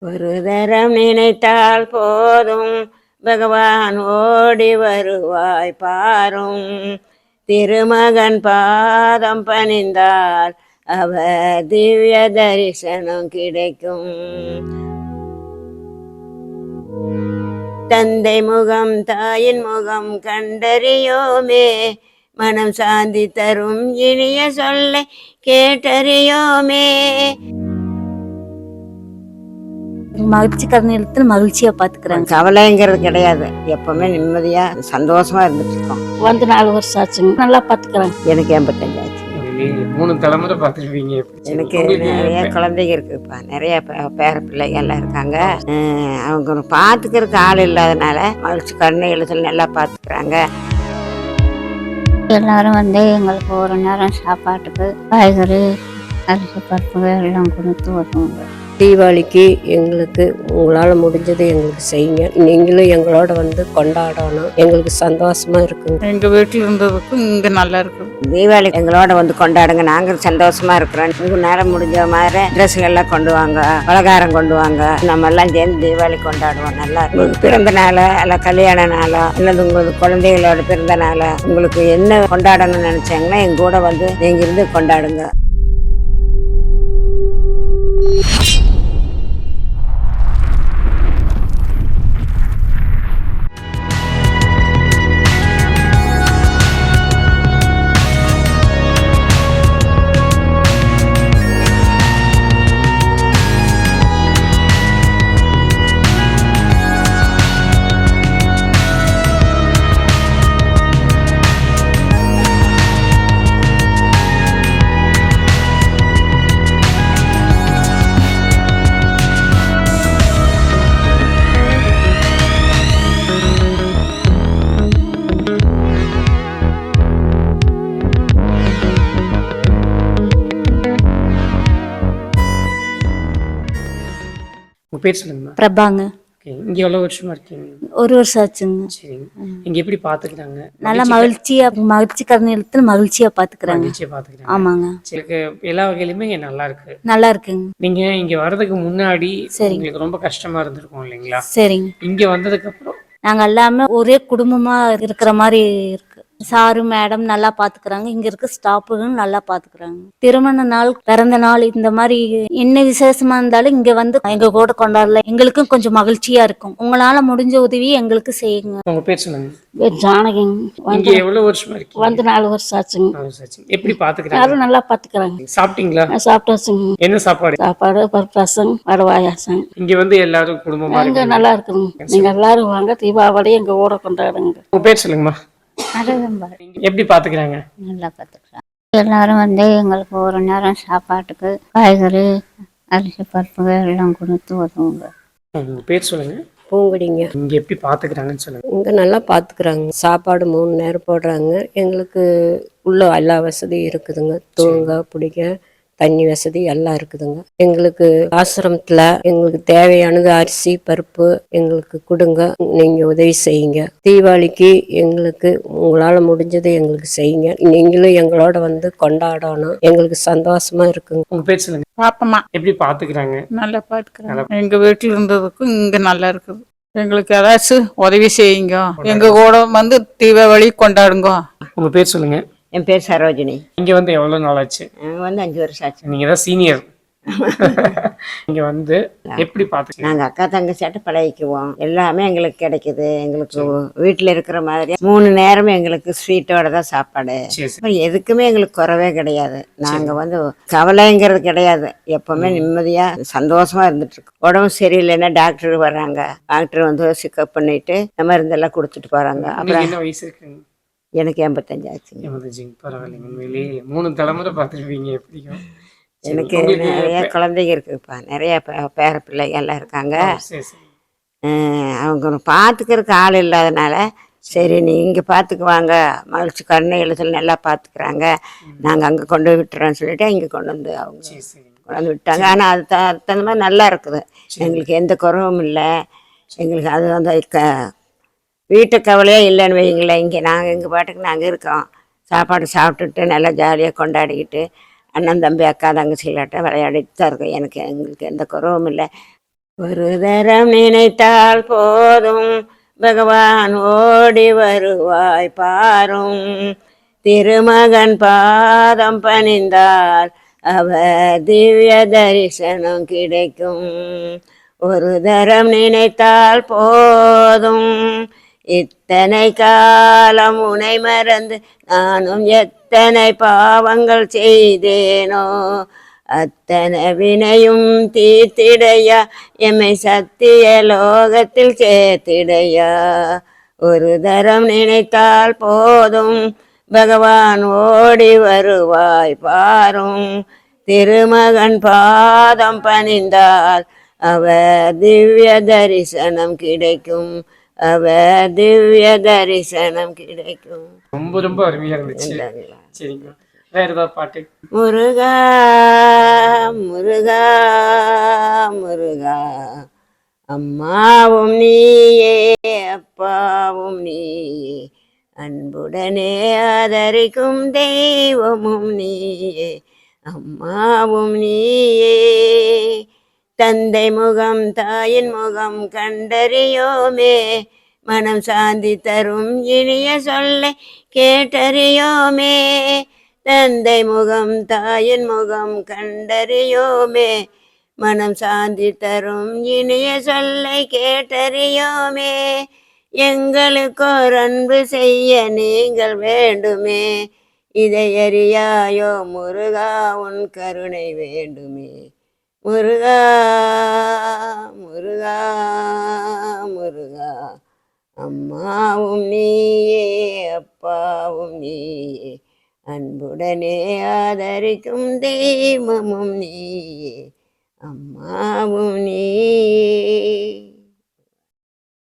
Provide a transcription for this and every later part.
ஒரு தரம் நினைத்தால் போதும். பகவான் ஓடி வருவாய் பாரும். திருமகன் பாதம் பணிந்தால் அவர் திவ்ய தரிசனம் கிடைக்கும். தந்தை முகம் தாயின் முகம் கண்டறியோமே. மனம் சாந்தி தரும் இனிய சொல்லை கேட்டறியோமே. மகிழ்ச்சிக்கார நேரத்தில் மகிழ்ச்சியா பாத்துக்கிறாங்க. கவலைங்கிறது கிடையாது. எப்பவுமே நிம்மதியா சந்தோஷமா இருந்துட்டு இருக்கோம். வந்து நாலு வருஷம் ஆச்சுங்க. நல்லா பாத்துக்கிறாங்க. எனக்கு எண்பத்தஞ்சு ஆச்சு? மூணு தலைமுறை பார்த்துருப்பீங்க எனக்கு நிறைய குழந்தைங்க இருக்குப்பா. நிறைய பே- பேர பிள்ளைங்க எல்லாம் இருக்காங்க. அவங்க பாத்துக்கிறதுக்கு ஆள் இல்லாதனால மகிழ்ச்சி கண்ணு எழுத்துல நல்லா பாத்துக்கிறாங்க. எல்லாரும் வந்து எங்களுக்கு ஒரு நேரம் சாப்பாட்டுக்கு காய்கறி அரிசி பருப்பு எல்லாம் கொடுத்து வருவாங்க தீபாவளிக்கு எங்களுக்கு உங்களால் முடிஞ்சதை எங்களுக்கு செய்யுங்க. நீங்களும் எங்களோட வந்து கொண்டாடணும். எங்களுக்கு சந்தோஷமா இருக்குங்க. எங்க வீட்டில் இருந்ததுக்கும் இங்க நல்லா இருக்கு. தீபாவளி எங்களோட வந்து கொண்டாடுங்க. நாங்கள் சந்தோஷமா இருக்கிறோம். உங்க நேரம் முடிஞ்ச மாதிரி ட்ரெஸ்ஸுகள் எல்லாம் கொண்டு வாங்க பலகாரம் கொண்டு வாங்க. நம்ம எல்லாம் சேர்ந்து தீபாவளி கொண்டாடுவோம். நல்லா உங்களுக்கு பிறந்த நாளா இல்ல கல்யாண நாளா இல்லது உங்களுக்கு குழந்தைகளோட பிறந்த நாளா உங்களுக்கு என்ன கொண்டாடணும்னு நினைச்சாங்கன்னா எங்க கூட வந்து நீங்க இருந்து கொண்டாடுங்க. உங்க பேர் சொல்லுங்கம்மா. பிரபாங்க. இங்க எவ்வளவு வருஷமா இருக்கீங்க? ஒரு வருஷம் ஆச்சுங்க. சரிங்க. இங்க எப்படி பாத்துக்கிறாங்க நல்லா மகிழ்ச்சியா? மகிழ்ச்சிக்கார நேரத்தில் மகிழ்ச்சியா பாத்துக்கிறாங்க. மகிழ்ச்சியா பாத்துக்கிறாங்க. ஆமாங்க. சரி, எல்லா வகையிலுமே இங்க நல்லா இருக்கு. நல்லா இருக்குங்க. நீங்க இங்க வர்றதுக்கு முன்னாடி சரி. உங்களுக்கு ரொம்ப கஷ்டமா இருந்திருக்கும் இல்லைங்களா? சரிங்க. இங்க வந்ததுக்கு அப்புறம் நாங்க எல்லாமே ஒரே குடும்பமா இருக்கிற மாதிரி இருக்கு சாரு மேடம் நல்லா பாத்துக்கிறாங்க. இங்க இருக்க ஸ்டாஃபுகளும் நல்லா பாத்துக்கிறாங்க. திருமண நாள் பிறந்த நாள் இந்த மாதிரி என்ன விசேஷமா இருந்தாலும் இங்க வந்து எங்க கூட கொண்டாடல. எங்களுக்கும் கொஞ்சம் மகிழ்ச்சியா இருக்கும். உங்களால முடிஞ்ச உதவி எங்களுக்கு செய்யுங்க. உங்க பேர் சொல்லுங்க. ஜானகிங்க இங்க எவ்வளவு வருஷமா இருக்கீங்க? வந்து நாலு வருஷம் ஆச்சுங்க. எப்படி பாத்துக்கிறாங்க? யாரும் நல்லா பாத்துக்கிறாங்க. சாப்பிட்டீங்களா? சாப்பிட்டாச்சுங்க. என்ன சாப்பாடு? சாப்பாடு பருப்பு ரசம் வடை பாயாசம். இங்க வந்து எல்லாரும் குடும்பமா நல்லா இருக்குங்க. நீங்க எல்லாரும் வாங்க. தீபாவளி எங்க கூட கொண்டாடுங்க. உங்க பேர் சொல்லுங்கம்மா. எப்படி பாத்துக்கிறாங்க? நல்லா பார்த்துக்கலாம் எல்லாரும் வந்து எங்களுக்கு ஒரு நேரம் சாப்பாட்டுக்கு காய்கறி அரிசி பருப்பு எல்லாம் கொடுத்து வருவாங்க உங்க பேர் சொல்லுங்க. பூங்குடிங்க. இங்க எப்படி பாத்துக்கிறாங்கன்னு சொல்லுங்க. இங்கே நல்லா பார்த்துக்குறாங்க சாப்பாடு மூணு நேரம் போடுறாங்க. எங்களுக்கு உள்ள எல்லா வசதியும் இருக்குதுங்க. தூங்க பிடிக்க தண்ணி வசதி எல்லாம் இருக்குதுங்க. எங்களுக்கு ஆசிரமத்தில் எங்களுக்கு தேவையானது அரிசி பருப்பு எங்களுக்கு கொடுங்க. நீங்கள் உதவி செய்யுங்க. தீபாவளிக்கு எங்களுக்கு உங்களால் முடிஞ்சதை எங்களுக்கு செய்யுங்க. நீங்களும் எங்களோட வந்து கொண்டாடணும். எங்களுக்கு சந்தோஷமா இருக்குங்க. உங்க பேர் சொல்லுங்க. பாப்பமா. எப்படி பாத்துக்கிறாங்க? நல்லா பாத்துக்கிறாங்க. எங்க வீட்டில் இருந்ததுக்கும் இங்க நல்லா இருக்குது. எங்களுக்கு ஏதாச்சும் உதவி செய்யுங்க. எங்க கூட வந்து தீபாவளி கொண்டாடுங்க. உங்க பேர் சொல்லுங்க. என் பேர் சரோஜினி. இங்க வந்து எவ்வளவு நாள் ஆச்சு நாங்கள் வந்து அஞ்சு வருஷம் ஆச்சு. நீங்க தான் சீனியர் இங்க வந்து எப்படி பாத்துக்கிறீங்க நாங்கள் அக்கா தங்கச்சியாட்ட பழகிக்குவோம். எல்லாமே எங்களுக்கு கிடைக்குது. எங்களுக்கு வீட்டில் இருக்கிற மாதிரி மூணு நேரமும் எங்களுக்கு ஸ்வீட்டோட தான் சாப்பாடு. எதுக்குமே எங்களுக்கு குறவே கிடையாது. நாங்கள் வந்து கவலைங்கிறது கிடையாது. எப்பவுமே நிம்மதியாக சந்தோஷமா இருந்துட்டு இருக்கோம் உடம்பு சரியில்லைன்னா டாக்டர் வர்றாங்க. டாக்டர் வந்து செக்அப் பண்ணிட்டு இந்த மருந்தெல்லாம் கொடுத்துட்டு போகிறாங்க அப்புறம் எனக்கு எண்பத்தஞ்சு ஆச்சுங்க பரவாயில்லைங்க. உண்மையிலேயே மூணு தலைமுறை பார்த்துருப்பீங்க எப்படியும். எனக்கு நிறைய குழந்தைங்க இருக்குப்பா நிறைய பேர பிள்ளைங்க எல்லாம் இருக்காங்க அவங்க பார்த்துக்கிறதுக்கு ஆள் இல்லாதனால சரி நீ இங்கே பார்த்துக்குவாங்க. மகிழ்ச்சி கருணை எழுத்துல நல்லா பார்த்துக்கிறாங்க. நாங்கள் அங்கே கொண்டு விட்டுறோம்னு சொல்லிட்டு இங்கே கொண்டு வந்து அவங்க கொண்டு வந்து விட்டாங்க. ஆனால் அது த தகுந்த மாதிரி நல்லா இருக்குது. எங்களுக்கு எந்த குறவும் இல்லை. எங்களுக்கு அது அந்த க வீட்டு கவலையே இல்லைன்னு வைங்களேன் இங்கே நாங்கள் எங்கள் பாட்டுக்கு நாங்கள் இருக்கோம். சாப்பாடு சாப்பிட்டுட்டு நல்லா ஜாலியாக கொண்டாடிக்கிட்டு அண்ணன் தம்பி அக்கா தங்கச்சிகளாட்ட விளையாடிட்டு தான் இருக்கோம். எனக்கு எங்களுக்கு எந்த குறவும் இல்லை. ஒரு தரம் நினைத்தால் போதும். பகவான் ஓடி வருவாய் பாரும். திருமகன் பாதம் பணிந்தால் அவர் திவ்ய தரிசனம் கிடைக்கும். ஒரு தரம் நினைத்தால் போதும். இத்தனை காலம் உனை மறந்து நானும் எத்தனை பாவங்கள் செய்தேனோ அத்தனை வினையும் தீர்த்திடையா எம்மை சத்திய லோகத்தில் சேர்த்திடையா. ஒரு தரம் நினைத்தால் போதும் பகவான் ஓடி வருவாய் பாரும். திருமகன் பாதம் பணிந்தால் அவர் திவ்ய தரிசனம் கிடைக்கும். அவர் திவ்ய தரிசனம் கிடைக்கும். ரொம்ப ரொம்ப அருமையா இருந்துச்சு. சரிங்க. வேற ஏதாவது பாட்டு? முருகா முருகா முருகா. அம்மாவும் நீயே அப்பாவும் நீயே. அன்புடனே ஆதரிக்கும் தெய்வமும் நீயே. அம்மாவும் நீயே. தந்தை முகம் தாயின் முகம் கண்டறியோமே. மனம் சாந்தி தரும் இனிய சொல்லை கேட்டறியோமே. தந்தை முகம் தாயின் முகம் கண்டறியோமே. மனம் சாந்தி தரும் இனிய சொல்லை கேட்டறியோமே. எங்களுக்கோர் அன்பு செய்ய நீங்கள் வேண்டுமே. இதை அறியாயோ முருகா உன் கருணை வேண்டுமே. முருகா முருகா முருகா. அம்மாவும் நீயே அப்பாவும் நீயே. அன்புடனே ஆதரிக்கும் தெய்வமும் நீயே. அம்மாவும் நீயே.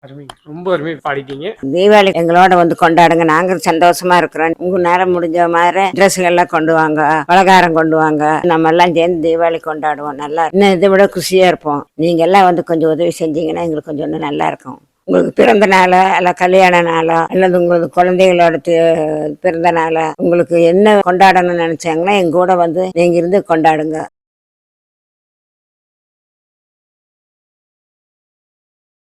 அருமை. ரொம்ப அருமையா பாடிட்டீங்க. தீபாவளி எங்களோட வந்து கொண்டாடுங்க. நாங்க சந்தோஷமா இருக்கிறோம். உங்க நேரம் முடிஞ்ச மாதிரி ட்ரெஸ்ஸுகள்லாம் கொண்டு வாங்க. பலகாரம் கொண்டு வாங்க. நம்ம எல்லாம் சேர்ந்து தீபாவளி கொண்டாடுவோம். நல்லா இன்னும் இதை விட குஷியா இருப்போம். நீங்க எல்லாம் வந்து கொஞ்சம் உதவி செஞ்சீங்கன்னா எங்களுக்கு கொஞ்சம் இன்னும் நல்லா இருக்கும். உங்களுக்கு பிறந்த நாளா அல்ல கல்யாண நாளா அல்லது உங்களுக்கு குழந்தைகளோட பிறந்த நாளா உங்களுக்கு என்ன கொண்டாடணும்னு நினைச்சாங்கன்னா எங்க கூட வந்து நீங்க இருந்து கொண்டாடுங்க.